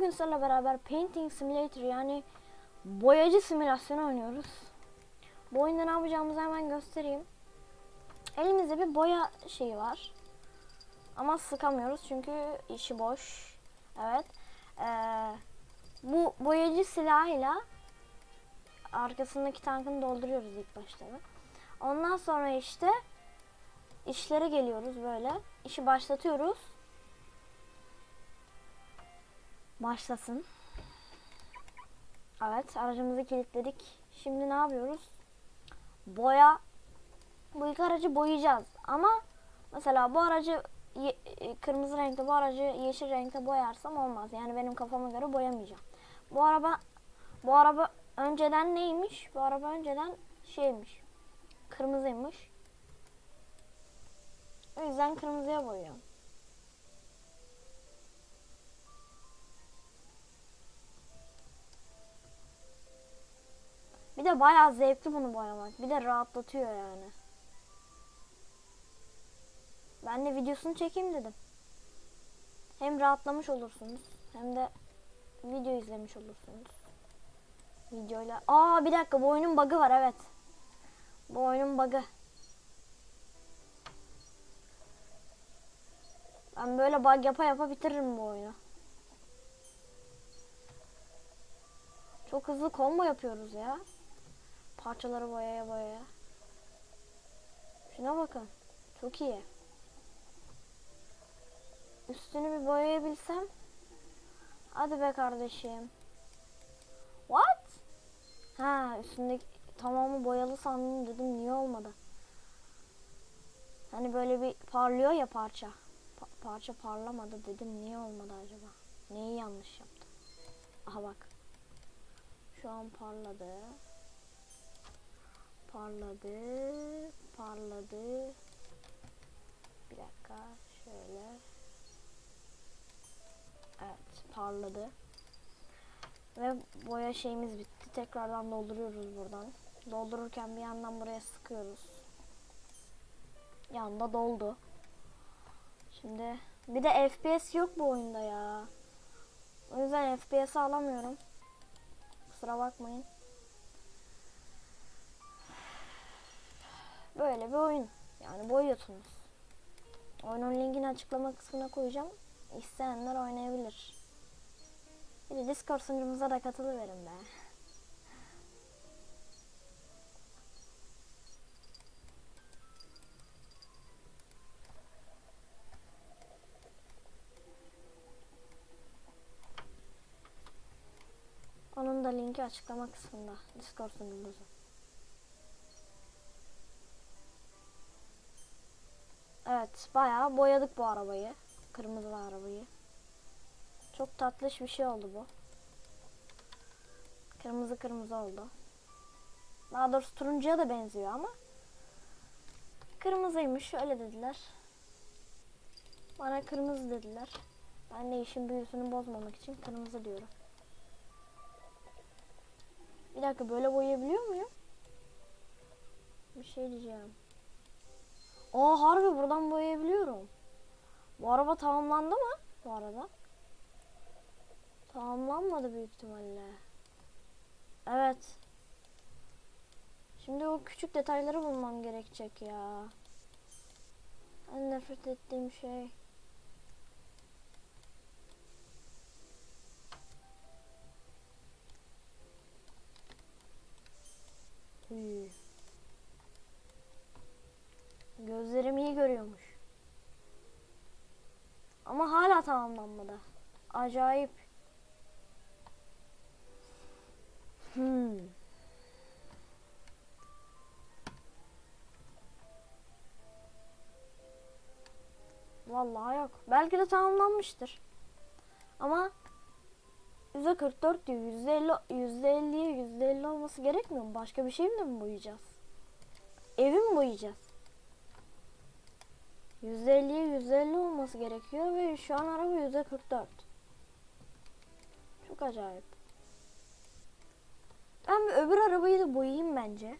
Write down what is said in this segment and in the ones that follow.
Bugün sizlerle beraber Painting Simulator yani boyacı simülasyonu oynuyoruz. Bu oyunda ne yapacağımızı hemen göstereyim. Elimizde bir boya şeyi var. Ama sıkamıyoruz çünkü işi boş. Evet. Ee, bu boyacı silahıyla arkasındaki tankını dolduruyoruz ilk başta. da. Ondan sonra işte işlere geliyoruz böyle. İşi başlatıyoruz. Başlasın. Evet aracımızı kilitledik. Şimdi ne yapıyoruz? Boya. Bu ilk aracı boyayacağız. Ama mesela bu aracı e, kırmızı renkte bu aracı yeşil renkte boyarsam olmaz. Yani benim kafama göre boyamayacağım. Bu araba bu araba önceden neymiş? Bu araba önceden şeymiş. Kırmızıymış. O yüzden kırmızıya boyuyorum. Bir de bayağı zevkli bunu boyamak. Bir de rahatlatıyor yani. Ben de videosunu çekeyim dedim. Hem rahatlamış olursunuz hem de video izlemiş olursunuz. Videoyla. Aa bir dakika bu oyunun bug'ı var evet. Bu oyunun bug'ı. Ben böyle bug yapa yapa bitiririm bu oyunu. Çok hızlı combo yapıyoruz ya. Parçaları boyaya boyaya. Şuna bakın. Çok iyi. Üstünü bir boyayabilsem. Hadi be kardeşim. What? Ha üstündeki tamamı boyalı sandım dedim niye olmadı? Hani böyle bir parlıyor ya parça. Pa- parça parlamadı dedim niye olmadı acaba? Neyi yanlış yaptım? Aha bak. Şu an parladı. Parladı. Parladı. Bir dakika. Şöyle. Evet. Parladı. Ve boya şeyimiz bitti. Tekrardan dolduruyoruz buradan. Doldururken bir yandan buraya sıkıyoruz. Yanda doldu. Şimdi bir de FPS yok bu oyunda ya. O yüzden FPS alamıyorum. Kusura bakmayın. Böyle bir oyun. Yani boyuyorsunuz. Oyunun linkini açıklama kısmına koyacağım. İsteyenler oynayabilir. Bir de Discord sunucumuza da katılıverin be. Onun da linki açıklama kısmında. Discord sunucumuza. Evet, bayağı boyadık bu arabayı. Kırmızı arabayı. Çok tatlış bir şey oldu bu. Kırmızı kırmızı oldu. Daha doğrusu turuncuya da benziyor ama kırmızıymış öyle dediler. Bana kırmızı dediler. Ben de işin büyüsünü bozmamak için kırmızı diyorum. Bir dakika böyle boyayabiliyor muyum? Bir şey diyeceğim. Aa harbi buradan boyayabiliyorum. Bu araba tamamlandı mı bu arada? Tamamlanmadı büyük ihtimalle. Evet. Şimdi o küçük detayları bulmam gerekecek ya. En nefret ettiğim şey. Uy. Gözlerim iyi görüyormuş. Ama tamamlanmadı. Acayip. Hmm. Vallahi yok. Belki de tamamlanmıştır. Ama %44 diyor. %50, %50'ye %50 olması gerekmiyor mu? Başka bir şey mi boyayacağız? Evi mi boyayacağız? %50'ye %50 olması gerekiyor ve şu an araba %44. Çok acayip. Ben bir öbür arabayı da boyayayım bence.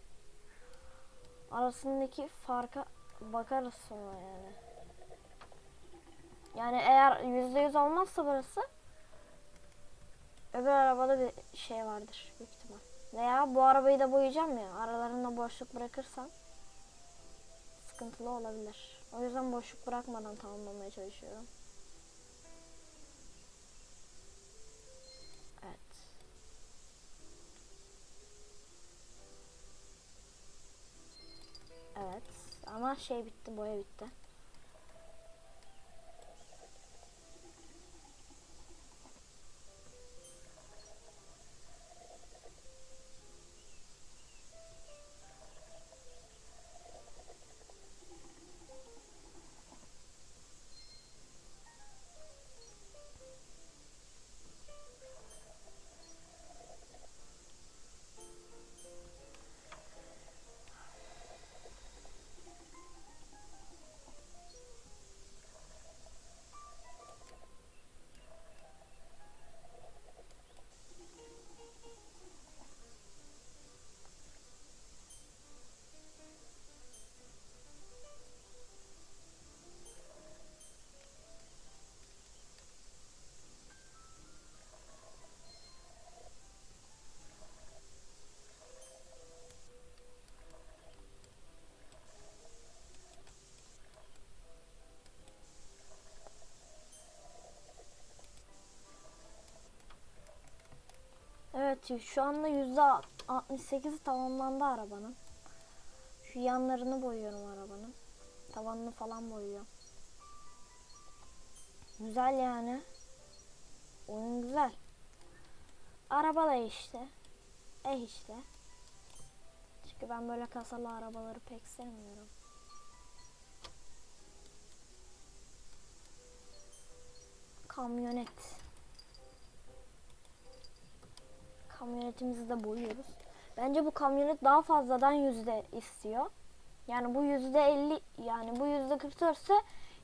Arasındaki farka bakarız sonra yani. Yani eğer %100 olmazsa burası Öbür arabada bir şey vardır büyük ihtimal. Veya bu arabayı da boyayacağım ya. Aralarında boşluk bırakırsam sıkıntılı olabilir. O yüzden boşluk bırakmadan tamamlamaya çalışıyorum. Evet. Evet. Ama şey bitti, boya bitti. Evet şu anda yüzde 68'i tamamlandı arabanın. Şu yanlarını boyuyorum arabanın. Tavanını falan boyuyorum. Güzel yani. Oyun güzel. Araba da işte. Eh işte. Çünkü ben böyle kasalı arabaları pek sevmiyorum. Kamyonet. Kamyonetimizi de boyuyoruz. Bence bu kamyonet daha fazladan yüzde istiyor. Yani bu yüzde 50 yani bu yüzde 44 ise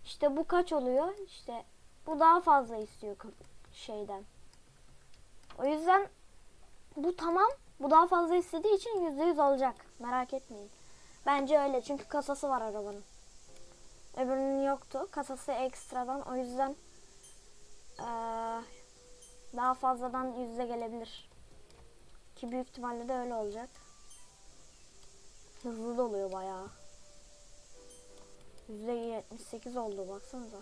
işte bu kaç oluyor? İşte bu daha fazla istiyor şeyden. O yüzden bu tamam. Bu daha fazla istediği için yüzde yüz olacak. Merak etmeyin. Bence öyle çünkü kasası var arabanın. Öbürünün yoktu. Kasası ekstradan. O yüzden eee, daha fazladan yüzde gelebilir. Ki büyük ihtimalle de öyle olacak. Hızlı doluyor bayağı. %78 oldu baksanıza.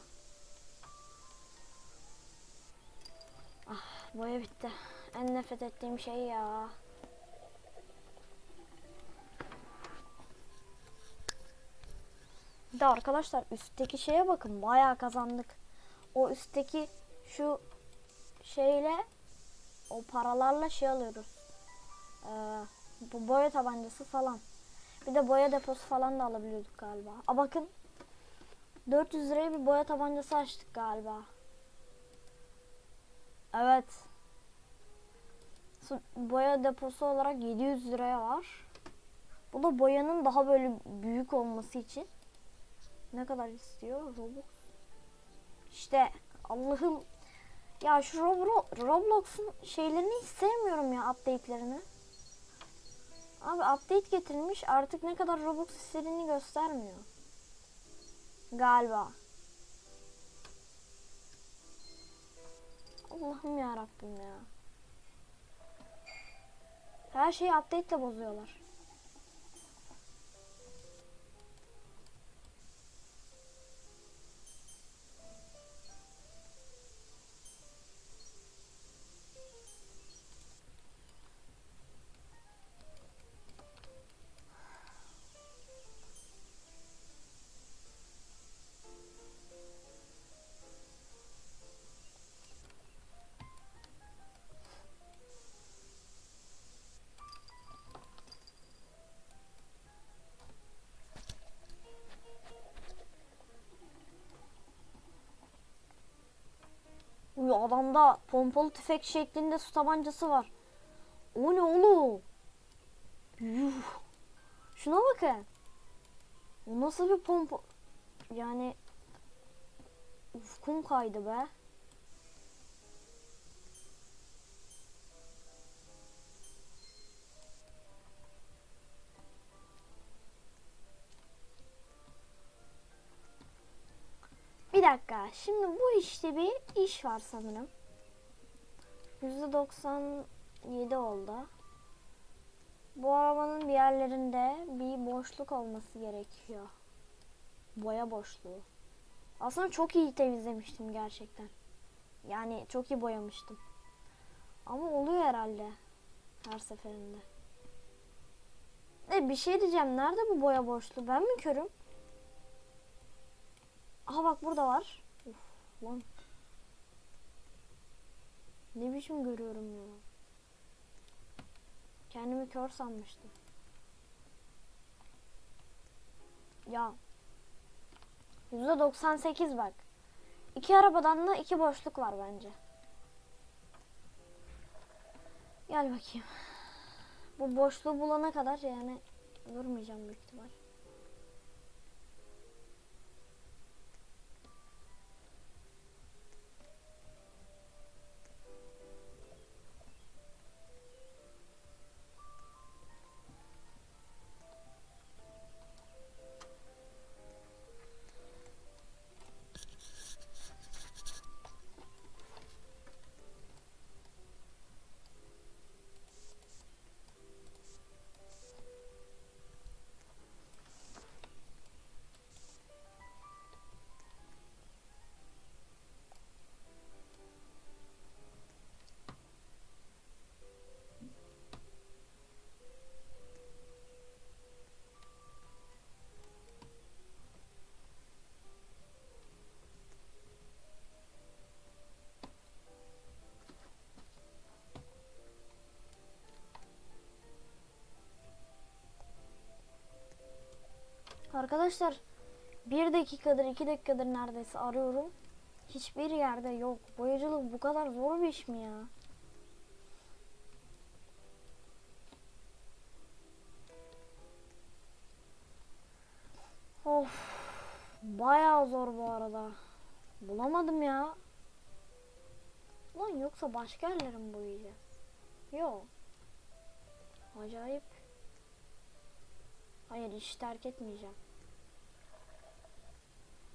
Ah boya bitti. En nefret ettiğim şey ya. Bir de arkadaşlar üstteki şeye bakın bayağı kazandık. O üstteki şu şeyle o paralarla şey alıyoruz. Ee, bu boya tabancası falan. Bir de boya deposu falan da alabiliyorduk galiba. A bakın 400 liraya bir boya tabancası açtık galiba. Evet. Boya deposu olarak 700 liraya var. Bu da boyanın daha böyle büyük olması için. Ne kadar istiyor Roblox? İşte Allah'ım ya şu Roblo- Roblox'un şeylerini hiç sevmiyorum ya update'lerini. Abi update getirmiş artık ne kadar Robux istediğini göstermiyor. Galiba. Allah'ım ya Rabbim ya. Her şeyi update ile bozuyorlar. Adamda pompalı tüfek şeklinde su tabancası var. O ne oğlum? Yuh. Şuna bakın. O nasıl bir pompa? Yani ufkum kaydı be. Şimdi bu işte bir iş var sanırım. %97 oldu. Bu arabanın bir yerlerinde bir boşluk olması gerekiyor. Boya boşluğu. Aslında çok iyi temizlemiştim gerçekten. Yani çok iyi boyamıştım. Ama oluyor herhalde her seferinde. E bir şey diyeceğim. Nerede bu boya boşluğu? Ben mi körüm? Aha bak burada var. Lan. Ne biçim görüyorum ya. Kendimi kör sanmıştım. Ya. %98 bak. İki arabadan da iki boşluk var bence. Gel bakayım. Bu boşluğu bulana kadar yani durmayacağım büyük ihtimal. Arkadaşlar bir dakikadır iki dakikadır neredeyse arıyorum. Hiçbir yerde yok. Boyacılık bu kadar zor bir iş mi ya? Of. Bayağı zor bu arada. Bulamadım ya. Lan yoksa başka yerlere mi boyayacağız? Yok. Acayip. Hayır hiç terk etmeyeceğim.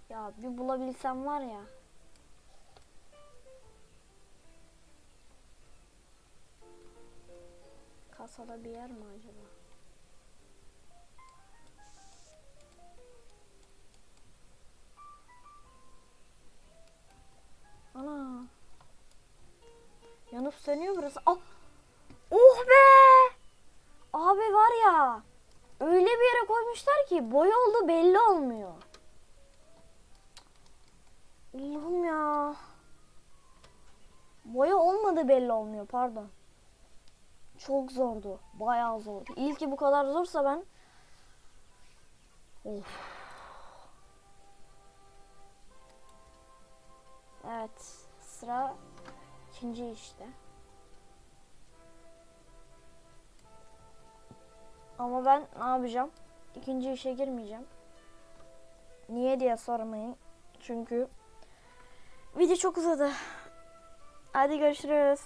Ya bir bulabilsem var ya. Kasada bir yer mi acaba? Ana. Yanıp sönüyor burası. Ah! Oh be! Abi var ya. Öyle bir yere koymuşlar ki boya olmadı belli olmuyor pardon. Çok zordu. Bayağı zordu. İlki bu kadar zorsa ben Of. Evet. Sıra ikinci işte. Ama ben ne yapacağım? İkinci işe girmeyeceğim. Niye diye sormayın. Çünkü video çok uzadı. Hadi görüşürüz.